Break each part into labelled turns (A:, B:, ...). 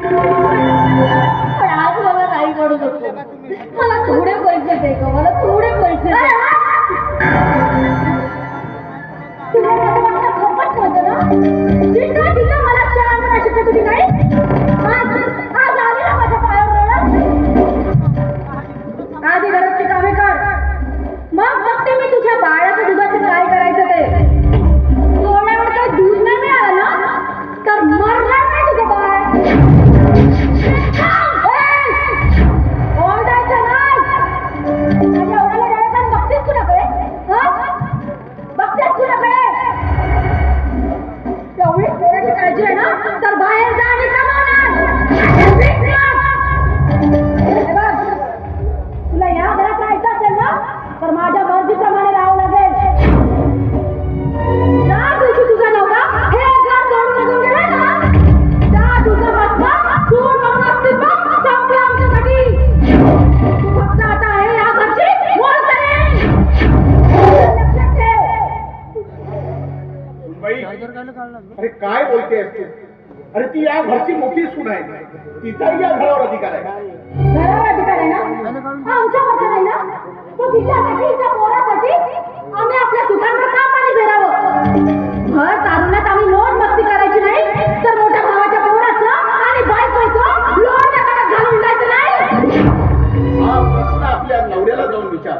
A: पण आज मला नाही म्हणू नको मला थोडे पैसे दे ग मला
B: अरे काय बोलते तू? अरे ती या घरची मोठी सून आहे. तिचाही या घरावर अधिकार आहे.
A: घरावर अधिकार आहे ना? आमच्यावरचा नाही ना? तो तिच्यासाठी तिच्या पोरासाठी आम्ही आपल्या सुखांवर का पाणी फेरावं. घर तारुण्यात आम्ही मोठ मस्ती करायची नाही तर मोठ्या भावाच्या पोराचं आणि बायकोचं लोट घालून उडायचं नाही.
B: हा प्रश्न आपल्या नवऱ्याला जाऊन विचार.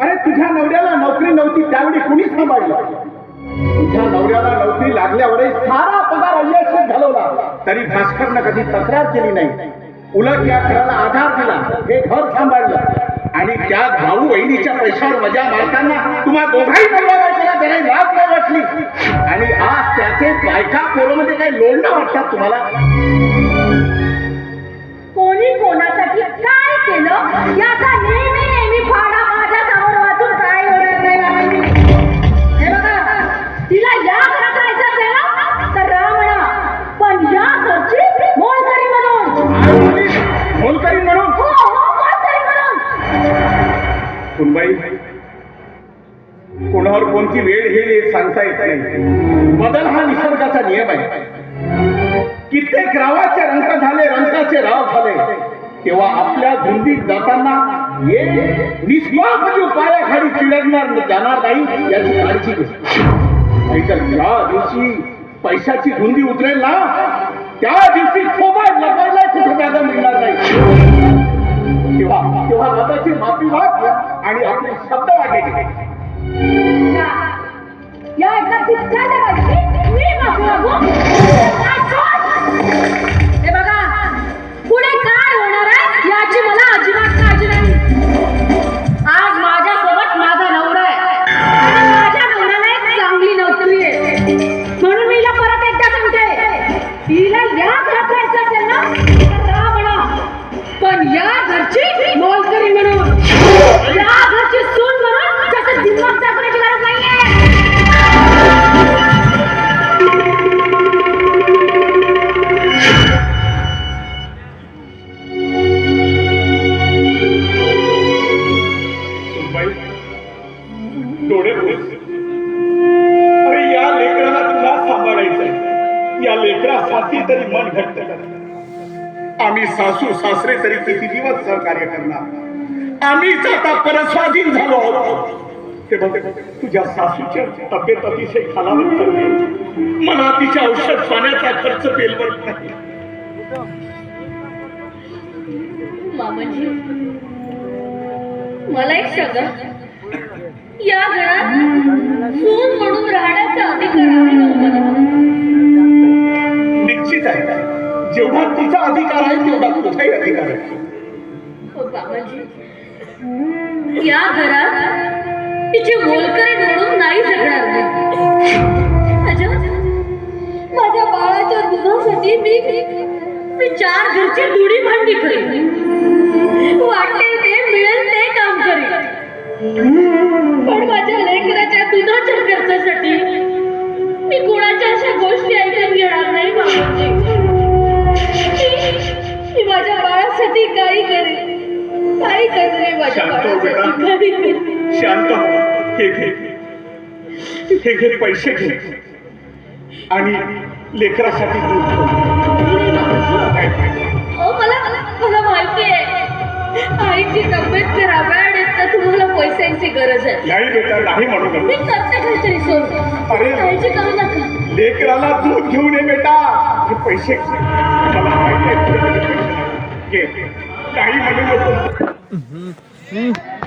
B: अरे तुझ्या नवऱ्याला नोकरी नव्हती त्यावेळी कुणी सांभाळलं? लागल्यावरही सारा पगार अय्याशीत घालवला. तरी भास्करनं कधी तक्रार केली नाही. उलट या घराला आधार दिला. हे घर सांभाळलं. आणि त्या भाऊ बहिणीच्या पैशावर मजा मारताना तुम्हा दोघाही नवरा त्याला लाज नाही वाटली. आणि आज त्याचे बायका पोरमध्ये काही लोणणं वाटतात तुम्हाला?
A: कोणी कोणासाठी काय केलं? याचा
B: सुनबाई कोणावर कोणती वेळ हे सांगता येत नाही. बदल हा निसर्गाचा नियम आहे. कित्येक रावाचे रंग झाले रंगाचे राव झाले. तेव्हा आपल्या धुंदीत जाताना हे निस्वार्थ जो पायाखाली चिडणार जाणार नाही याची काळजी घ्या नाहीतर ज्या दिवशी पैशाची धुंदी उतरेल ना त्या दिवशी थोबाड लपायला कुठं जागा मिळणार नाही. तेव्हा तेव्हा मताची माफी माग आणि आपले शब्द वाटायचे
A: या या एकदा तितक्या मी माफी मागू.
B: सांभाळायचंय या लेकरासाठी तरी मन घट्ट कर. आम्ही सासू सासरे तरी किती दिवस सहकार्य करणार? आम्हीच आता परस्वाधीन झालो आहोत. ते बघ तुझ्या सासूच्या तब्येत अतिशय खालावत चालली मला तिच्या औषध पाण्याचा खर्च पेलवत नाही.
A: मामाजी मला एक सांगा. या घरात सून म्हणून राहण्याचा अधिकार
B: काही अधिकार
A: हो बाबाजी या घरात तिची बोलकर म्हणून नाही जगणार माझ्या माझ्या बाळाच्या दुधासाठी मी मी चार घरची दुडी भांडी करेन. वाटेल ते मिळेल ते काम करेन. पण माझ्या लेकराच्या दुधाच्या खर्चासाठी माझ्यासाठी काही करे काही
B: हो शांत हो हे. घे. हे घे पैसे घे. आणि लेकरासाठी दूध मला मला माहिती आहे.
C: आईची तब्येत खराब आहे आणि आता तुम्हाला पैशांची गरज आहे.
B: नाही बेटा नाही म्हणू
C: मी नको करते
B: अरे.
C: काळजी करू नका.
B: लेकराला दूध घेऊन ये बेटा. हे पैसे मला माहिती आहे. काही म्हणू नको